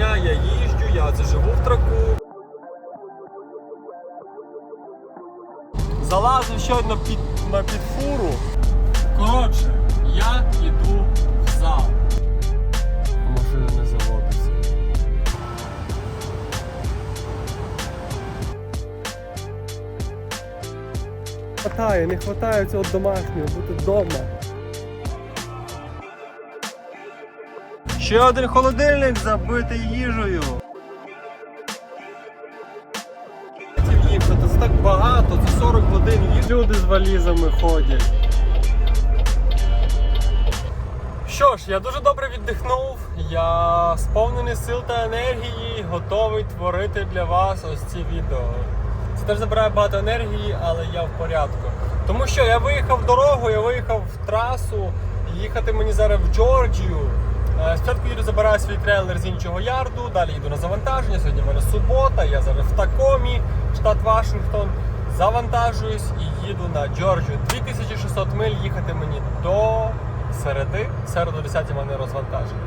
дня я їжджу, я це живу в траку. Залазив щойно під, на підфуру. Коротше, я йду в зал. Машина не заводиться. Хватає, не хватає цього домашнього, бути вдома. Ще один холодильник забитий їжею. Це так багато, це 40 годин їх люди з валізами ходять. Що ж, я дуже добре віддихнув. Я сповнений сил та енергії, готовий творити для вас ось ці відео. Це теж забирає багато енергії, але я в порядку. Тому що я виїхав в дорогу, я виїхав в трасу. Їхати мені зараз в Джорджію. Е, Спочатку їду забираю свій трейлер з іншого ярду, далі їду на завантаження. Сьогодні в мене субота, я зараз в Такомі, штат Вашингтон. Завантажуюсь і їду на Джорджію. 2600 миль їхати мені до середи. Середу 10 мене розвантаження.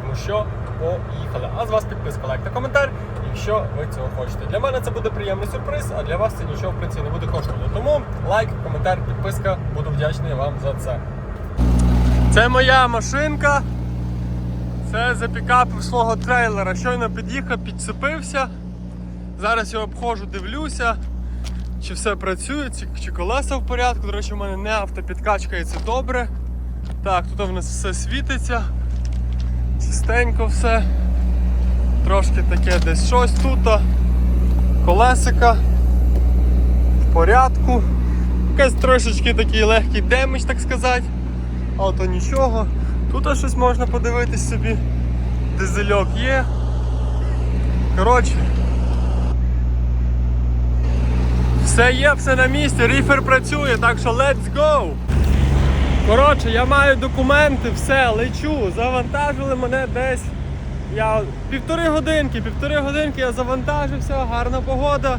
Тому що поїхали. А з вас підписка, лайк та коментар, якщо ви цього хочете. Для мене це буде приємний сюрприз, а для вас це нічого в принципі не буде коштувати. Тому лайк, коментар, підписка. Буду вдячний вам за це. Це моя машинка. Це запікапив свого трейлера. Щойно під'їхав, підцепився. Зараз я обходжу, дивлюся, чи все працює, чи, колеса в порядку. До речі, у мене не автопідкачка і це добре. Так, тут у нас все світиться. Чистенько все. Трошки таке десь щось тут. Колесика в порядку. Якась трошечки такий легкий демедж, так сказати. Але то нічого. Тут щось можна подивитись собі. Дизельок є. Коротше. Все є, все на місці, ріфер працює, так що let's go! Коротше, я маю документи, все, лечу. Завантажили мене десь. Я півтори годинки, півтори годинки я завантажився, гарна погода.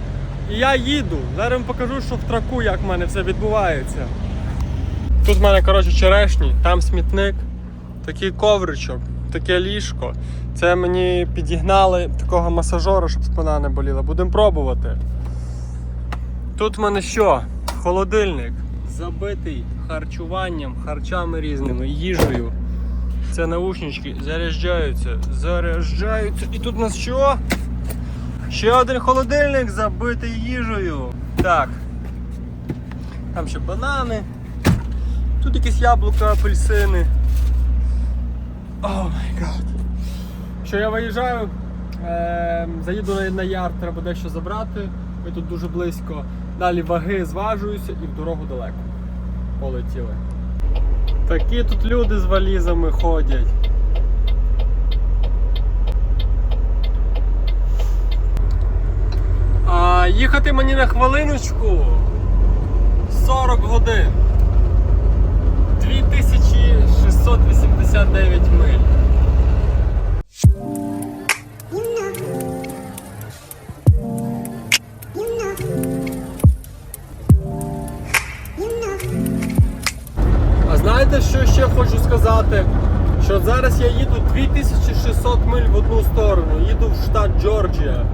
І я їду. Зараз вам покажу, що в траку, як в мене все відбувається. Тут в мене, коротше, черешні, там смітник, такий ковричок, таке ліжко. Це мені підігнали такого масажора, щоб спина не боліла. Будемо пробувати. Тут в мене що? Холодильник. Забитий харчуванням, харчами різними, їжею. Це наушнички заряджаються, заряджаються. І тут у нас що? Ще один холодильник забитий їжею. Так. Там ще банани. Тут якісь яблука, апельсини. О май гад. Що я виїжджаю, е, заїду на, ярд, треба дещо забрати. Ми тут дуже близько. Далі ваги зважуюся і в дорогу далеко. Полетіли. Такі тут люди з валізами ходять. А їхати мені на хвилиночку 40 годин. 2689 Джорджія.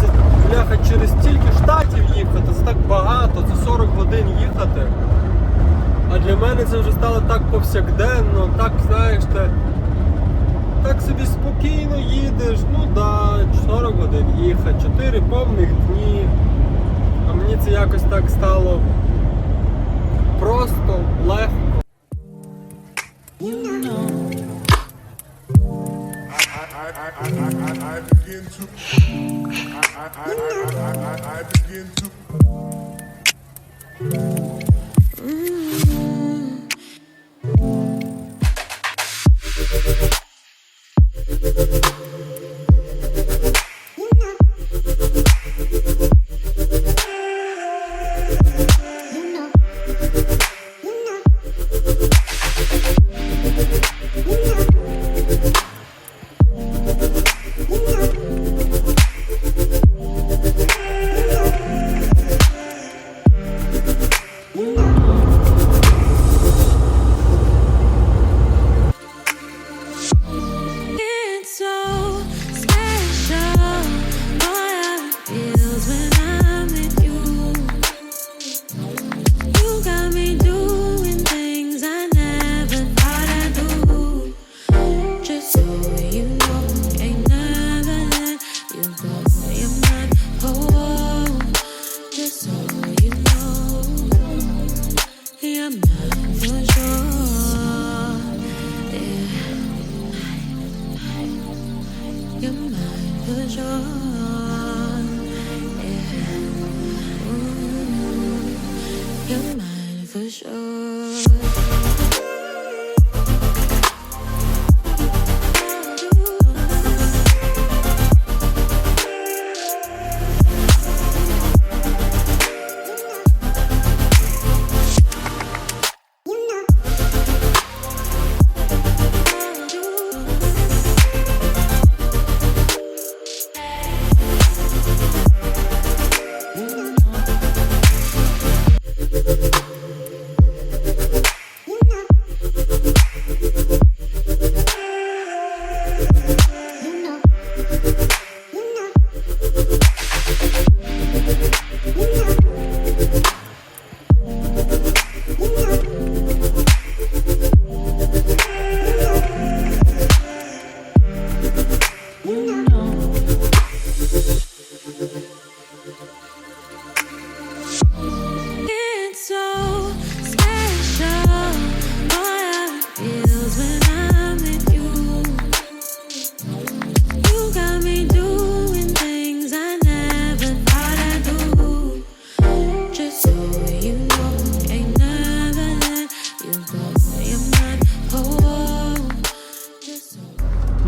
Це бляха через стільки штатів їхати, це так багато, це 40 годин їхати. А для мене це вже стало так повсякденно, так знаєш, те, так собі спокійно їдеш, ну да, 40 годин їхати, 4 повних дні. А мені це якось так стало просто легко. I begin to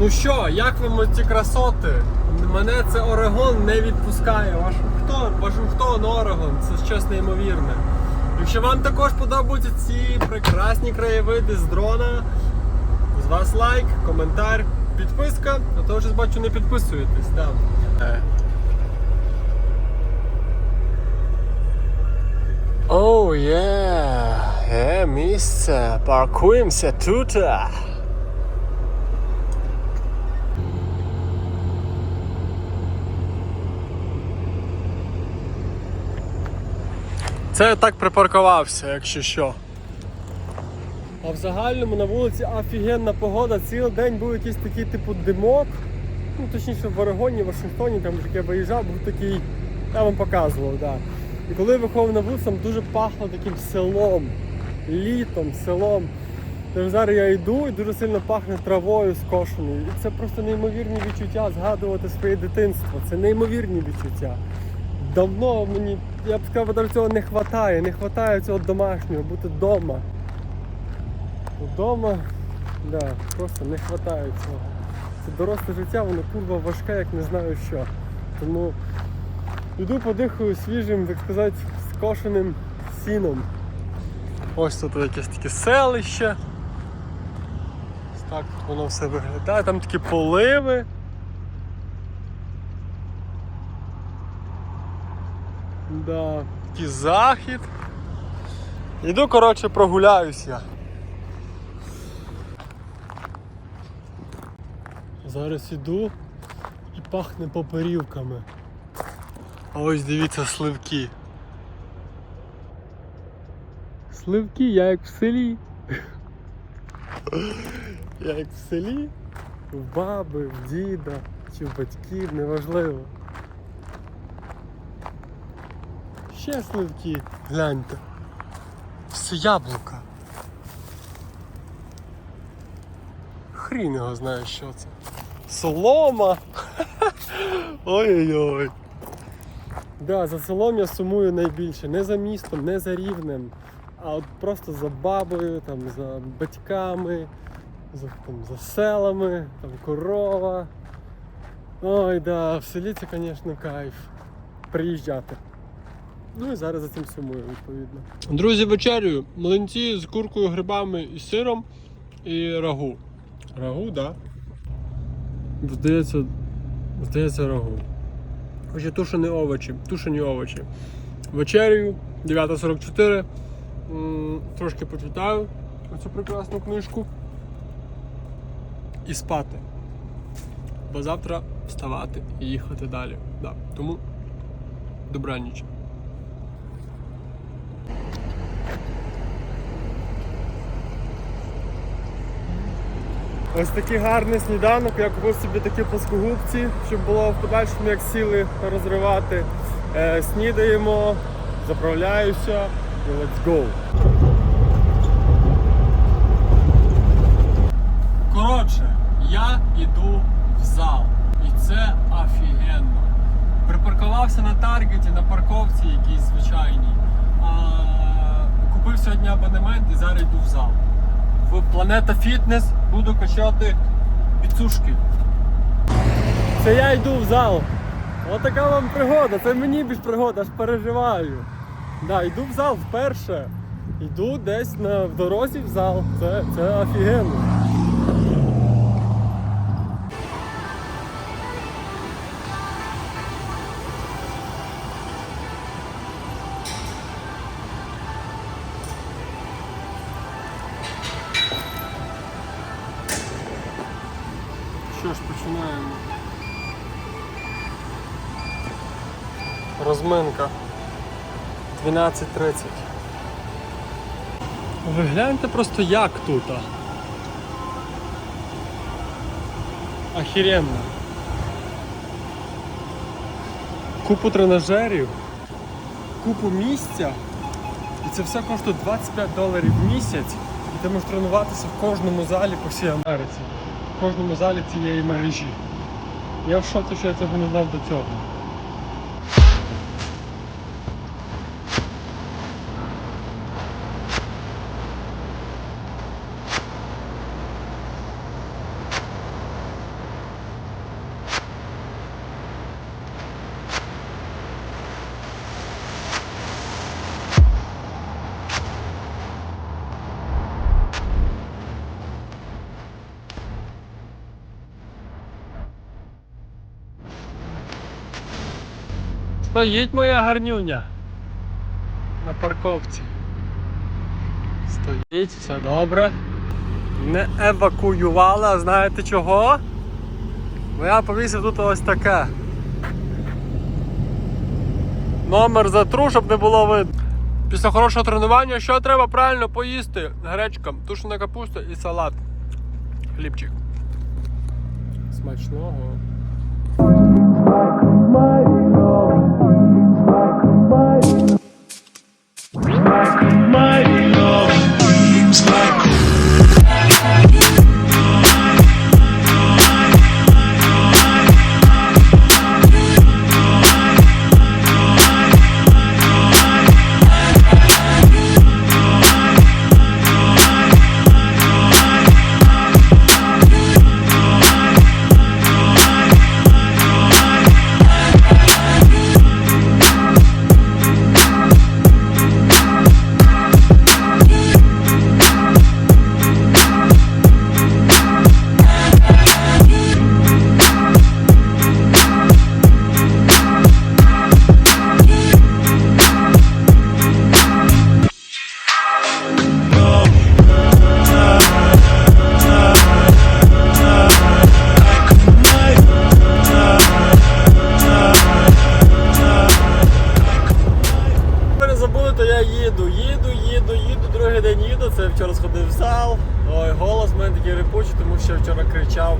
Ну що, як вам ці красоти? Мене це Орегон не відпускає. Вашингтон, Вашингтон, Орегон, це щось неймовірне. Якщо вам також подобаються ці прекрасні краєвиди з дрона, з вас лайк, коментар, підписка, а то вже бачу не підписуєтесь. Да. Оу, є, є місце, паркуємося тут. Це я так припаркувався, якщо що. А в загальному на вулиці офігенна погода. Цілий день був якийсь такий типу димок. Ну, точніше в Орегоні, в Вашингтоні, там як я виїжджав, був такий, я вам показував, да. І коли я виходив на вулицю, там дуже пахло таким селом, літом, селом. Тож зараз я йду і дуже сильно пахне травою скошеною. І це просто неймовірні відчуття згадувати своє дитинство. Це неймовірні відчуття. Давно мені, я б сказав, навіть цього не вистачає. Не вистачає цього домашнього, бути вдома. Вдома, да, просто не вистачає цього. Це доросле життя, воно курва важке, як не знаю що. Тому йду подихаю свіжим, так сказати, скошеним сіном. Ось тут якесь таке селище. Ось так воно все виглядає. Там такі поливи. Да, такий захід. Іду, коротше, прогуляюсь я. Зараз іду і пахне поперівками. А ось дивіться сливки. Сливки, я як в селі. Я як в селі, в баби, в діда чи в батьків, неважливо. Ще сливки, гляньте. Все яблука. Хрін його знає, що це. Солома. Ой-ой-ой. Да, за селом я сумую найбільше. Не за містом, не за рівнем, а от просто за бабою, там, за батьками, за, там, за селами, там корова. Ой, да, в селі це, звісно, кайф. Приїжджати. Ну і зараз за цим сумую, відповідно. Друзі, вечерю. Млинці з куркою, грибами і сиром і рагу. Рагу, так. Да. Здається, здається, рагу. Хоча тушені овочі, тушені овочі. Вечерю 9.44. Трошки почитаю цю прекрасну книжку. І спати. Бо завтра вставати і їхати далі. Да. Тому добраніч. Ось такий гарний сніданок. Я купив собі такі плоскогубці, щоб було в подальшому як сіли розривати. Е, снідаємо, заправляюся і let's go. Коротше, я йду в зал. І це офігенно. Припаркувався на таргеті, на парковці якійсь звичайній. А, купив сьогодні абонемент і зараз йду в зал. В Планета Фітнес буду качати піцушки. Це я йду в зал. Отака вам пригода. Це мені більш пригода, аж переживаю. Да, йду в зал вперше. Йду десь на в дорозі в зал. Це, це офігенно. 12.30. Ви гляньте просто як тут. Охеренно. Купу тренажерів, купу місця. І це все коштує 25 доларів в місяць. І ти можеш тренуватися в кожному залі по всій Америці. В кожному залі цієї мережі. Я в шоці, що я цього не знав до цього. Стоїть моя гарнюня на парковці. Стоїть, все добре. Не евакуювали, а знаєте чого? Бо я повісив тут ось таке. Номер затру, щоб не було видно. Після хорошого тренування що треба правильно поїсти? Гречка, тушена капуста і салат. Хлібчик. Смачного.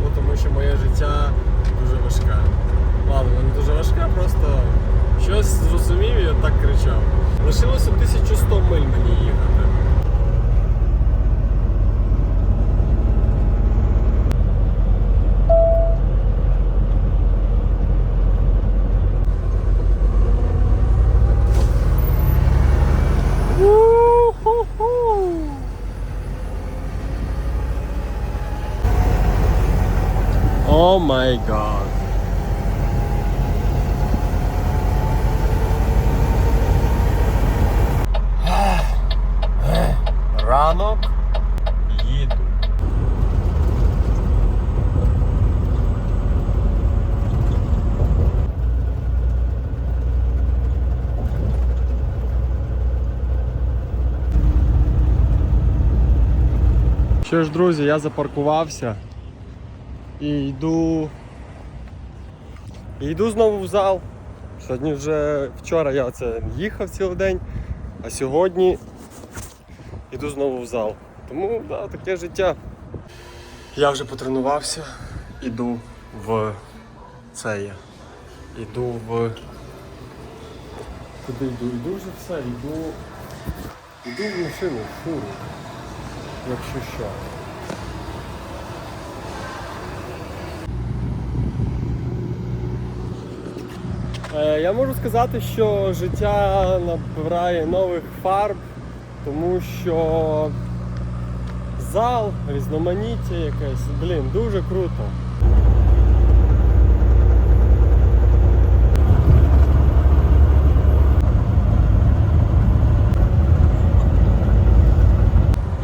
Бо тому що моє життя дуже важке. Ладно, не дуже важке, просто щось зрозумів і так кричав. Лишилося 1100 миль мені їхати. Woo-hoo-hoo. Oh my god. Ранок їду. Що ж, друзі, я запаркувався і йду. І йду знову в зал. Сьогодні вже вчора я це їхав цілий день, а сьогодні йду знову в зал. Тому да, таке життя. Я вже потренувався, іду в це. Іду в. Куди йду? Йду вже все, йду. Йду в машину, в фуру. Якщо що. Е, Я можу сказати, що життя набирає нових фарб, тому що зал, різноманіття якесь, блін, дуже круто.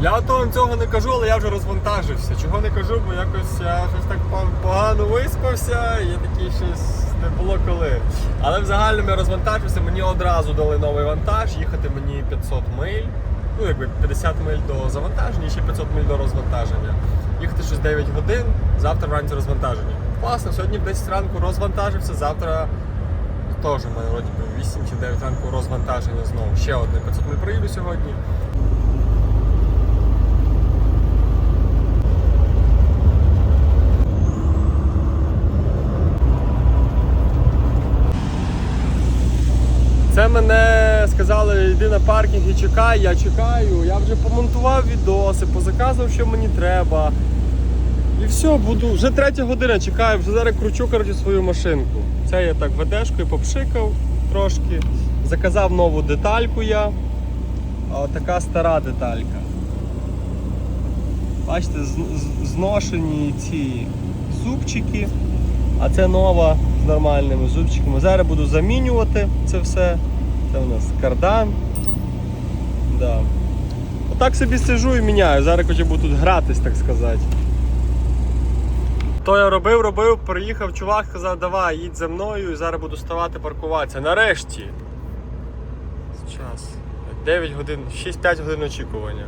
Я то вам цього не кажу, але я вже розвантажився. Чого не кажу, бо якось я щось так погано виспався, і такий щось не було коли. Але в загальному я розвантажився, мені одразу дали новий вантаж, їхати мені 500 миль. Ну, якби 50 миль до завантаження ще 500 миль до розвантаження. Їхати щось 9 годин, завтра вранці розвантаження. Класно, сьогодні в 10 ранку розвантажився, завтра теж у мене вроді 8 чи 9 ранку розвантаження знову. Ще одне 500 миль проїду сьогодні. Це мене сказали, йди на паркінг і чекай, я чекаю. Я вже помонтував відоси, позаказував, що мені треба. І все, буду. Вже третя година чекаю, вже зараз кручу коротше, свою машинку. Це я так ведешкою попшикав трошки. Заказав нову детальку я. А така стара деталька. Бачите, зношені ці зубчики, а це нова з нормальними зубчиками. Зараз буду замінювати це все. Це у нас кардан. Да. Отак собі сижу і міняю. Зараз хочу буду тут гратись, так сказати. То я робив, робив, приїхав чувак, сказав, давай, їдь за мною і зараз буду ставати паркуватися. Нарешті. Час. 9 годин, 6-5 годин очікування.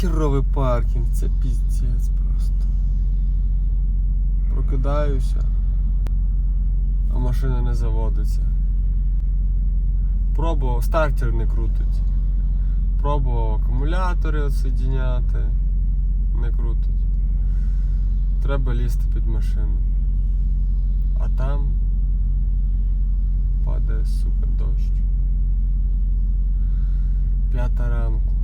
Херовий паркінг, це піздець просто. Прокидаюся, а машина не заводиться. Пробував, стартер не крутить. Пробував акумулятори відсоединяти, не крутить. Треба лізти під машину. А там падає, сука, дощ. П'ята ранку.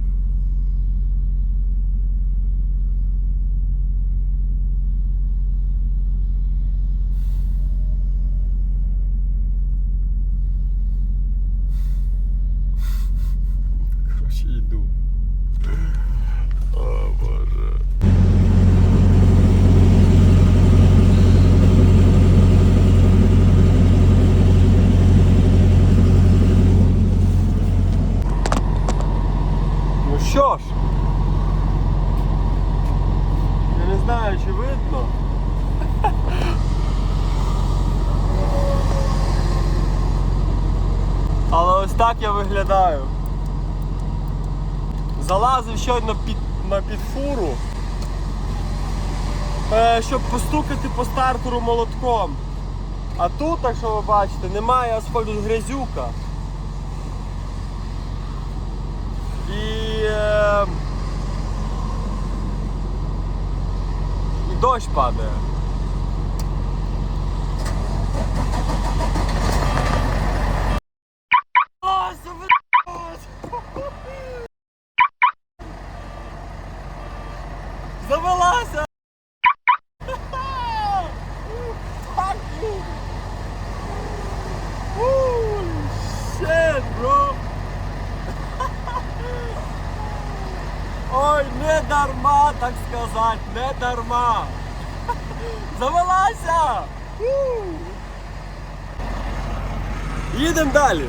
Короче, йду. О. Ну що ж, я не знаю, чи видно. Але ось так я виглядаю. Залазив щойно під, на підфуру, е, щоб постукати по стартеру молотком. А тут, так що ви бачите, немає асфальту грязюка. І, е, і дощ падає. Не дарма, так сказати, не дарма. Завелася! Їдемо далі.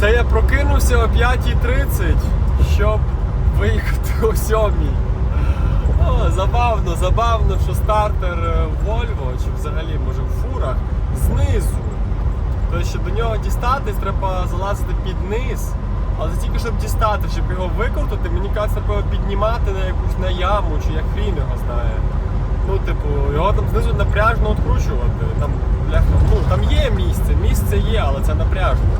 Це я прокинувся о 5.30, щоб виїхати о 7. О, забавно, забавно, що стартер е, Volvo, чи взагалі може в фурах, знизу. Тобто, щоб до нього дістатись, треба залазити під низ, Але тільки щоб дістати, щоб його викрутити, мені кажеться, треба піднімати на якусь на яму, чи як хрін його знає. Ну, типу, його там знизу напряжно відкручувати. Там, ну, там є місце, місце є, але це напряжно.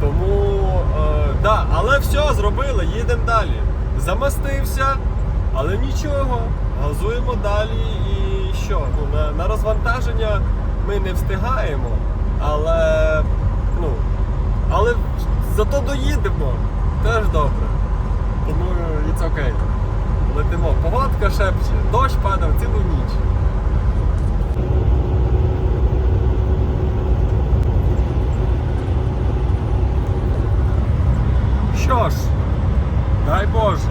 Тому, е, да, але все, зробили, їдемо далі. Замастився, але нічого, газуємо далі і що? Ну, на, на розвантаження ми не встигаємо, але, ну, але зато доїдемо. Теж добре. Тому it's окей. Летимо. Погодка шепче, дощ падав цілу ніч. Що ж, дай Боже,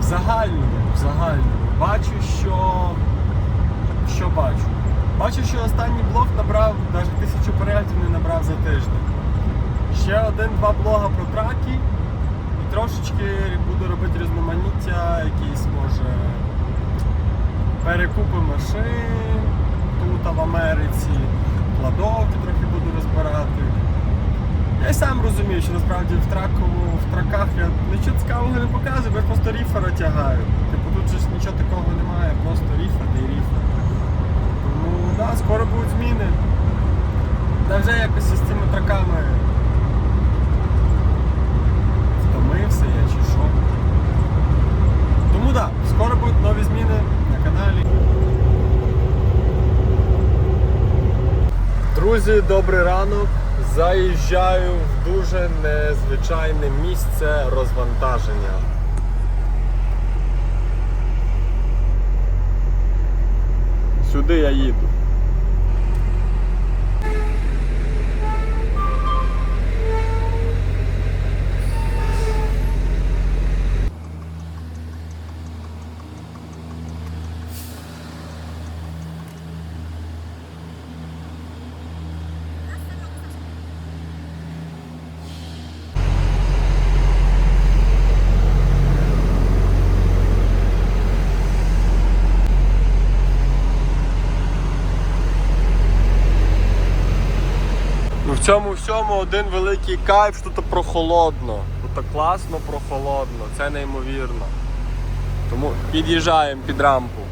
в загальному, в загальному, бачу, що. Що бачу? Бачу, що останній блог набрав, навіть тисячу переглядів не набрав за тиждень. Ще один-два блога про траки. І трошечки буду робити різноманіття, якісь може перекупи машин тут в Америці, кладовки трохи буду розбирати. Я й сам розумію, що насправді в траку, в траках я нічого цікавого не показую, я просто ріфера тягаю. Типу тут же нічого такого немає, просто ріфер да і ріфер. Тому да, скоро будуть зміни. Та вже якось із цими траками втомився я чи що. Тому так, да, скоро будуть нові зміни на каналі. Друзі, добрий ранок. Заїжджаю в дуже незвичайне місце розвантаження. Сюди я їду. Ну в цьому всьому один великий кайф, що тут прохолодно. Тут класно прохолодно, це неймовірно. Тому під'їжджаємо під рампу.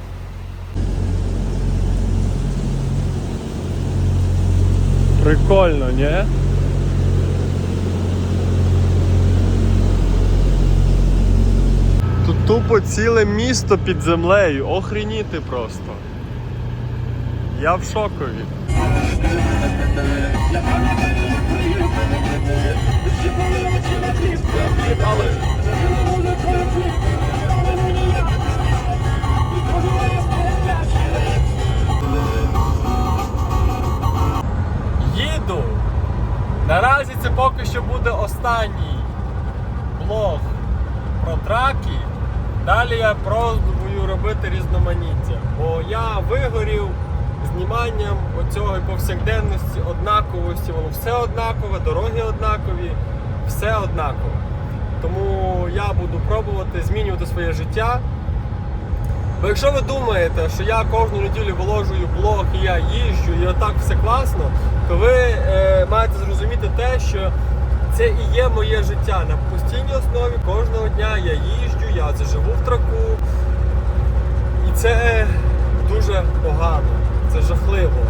Прикольно, ні? Тут тупо ціле місто під землею, охреніти просто. Я в шокові. Їду. Наразі це поки що буде останній блог про траки. Далі я пробую робити різноманіття. Бо я вигорів зніманням оцього повсякденності, однаковості, воно все однакове, дороги однакові, все однакове. Тому я буду пробувати змінювати своє життя. Бо якщо ви думаєте, що я кожну неділю виложую блог і я їжджу, і отак все класно, то ви е, маєте зрозуміти те, що це і є моє життя. На постійній основі кожного дня я їжджу, я це живу в траку. І це дуже погано, це жахливо.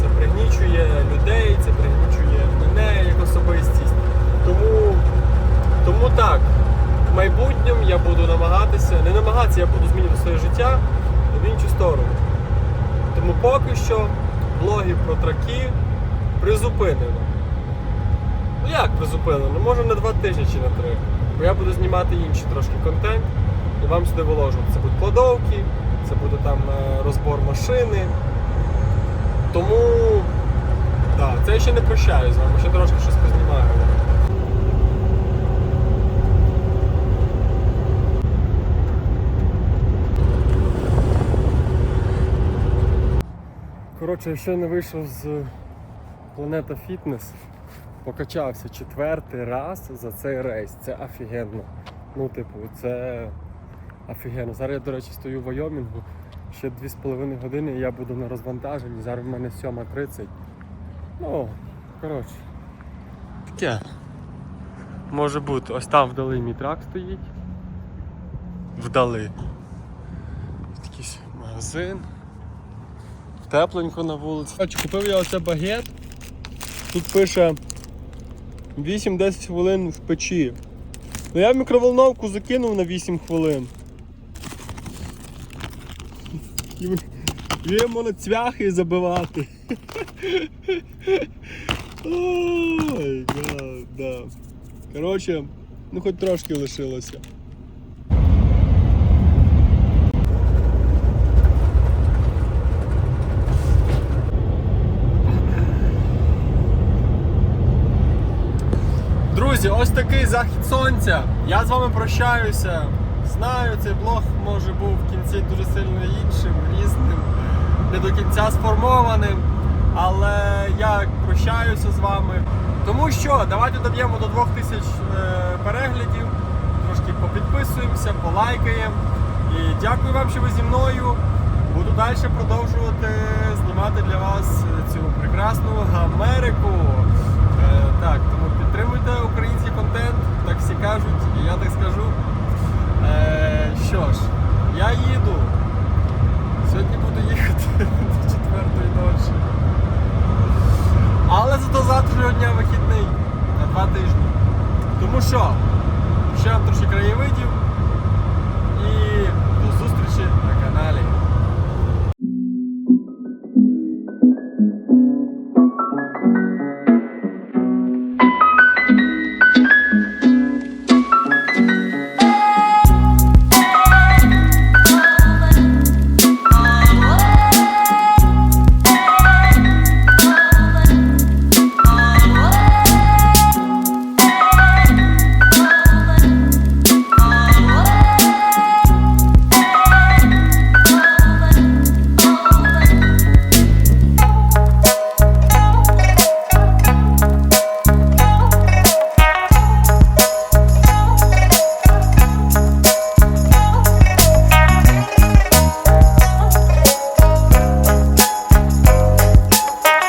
Це пригнічує людей, це пригнічує мене як особистість. Тому, тому так, в майбутньому я буду намагатися, не я буду змінювати своє життя в іншу сторону. Тому поки що блоги про траки призупинено. Ну як призупинено? Може на два тижні чи на три. Бо я буду знімати інший трошки контент і вам сюди виложувати. Це будуть кладовки, це буде там е, розбор машини. Тому да, це я ще не прощаю з вами, ще трошки щось познімаю. Коротше, я не вийшов з Планета Фітнес. Покачався четвертий раз за цей рейс. Це офігенно. Ну, типу, це офігенно. Зараз я, до речі, стою в Вайомінгу. Ще 2,5 години і я буду на розвантаженні. Зараз в мене 7.30. Ну, коротше. Таке. Може бути. Ось там вдали мій трак стоїть. Вдали. Якийсь магазин. Тепленько на вулиці. Купив я оце багет. Тут пише 8-10 хвилин в печі. Ну я в мікроволновку закинув на 8 хвилин. Є можна цвяхи забивати. Ой, да, да. Коротше, ну хоч трошки лишилося. Друзі, ось такий захід сонця. Я з вами прощаюся. Знаю, цей блог може був в кінці дуже сильно іншим, різним, не до кінця сформованим. Але я прощаюся з вами. Тому що давайте доб'ємо до 2000 е, переглядів, трошки попідписуємося, полайкаємо. І дякую вам, що ви зі мною. Буду далі продовжувати знімати для вас цю прекрасну Америку. Е, так, Підтримуйте український контент, так всі кажуть, і я так скажу. Е, Що ж, я їду. Сьогодні буду їхати до четвертої ночі. Але зато завтрашнього дня вихідний на два тижні. Тому що, ще трошки краєвидів.